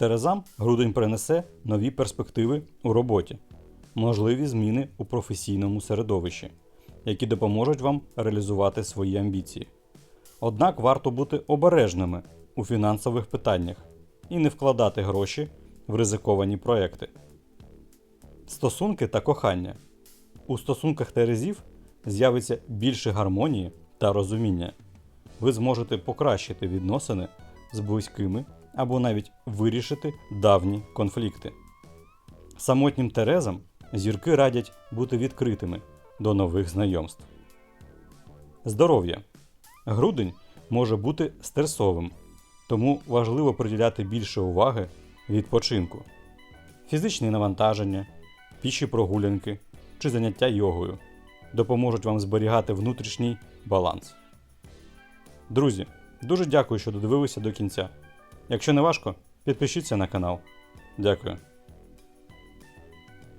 Терезам грудень принесе нові перспективи у роботі, можливі зміни у професійному середовищі, які допоможуть вам реалізувати свої амбіції. Однак варто бути обережними у фінансових питаннях і не вкладати гроші в ризиковані проекти. Стосунки та кохання. У стосунках Терезів з'явиться більше гармонії та розуміння. Ви зможете покращити відносини з близькими або навіть вирішити давні конфлікти. Самотнім Терезам зірки радять бути відкритими до нових знайомств. Здоров'я. Грудень може бути стресовим, тому важливо приділяти більше уваги відпочинку. Фізичні навантаження, піші прогулянки чи заняття йогою допоможуть вам зберігати внутрішній баланс. Друзі, дуже дякую, що додивилися до кінця. Якщо не важко, підпишіться на канал. Дякую.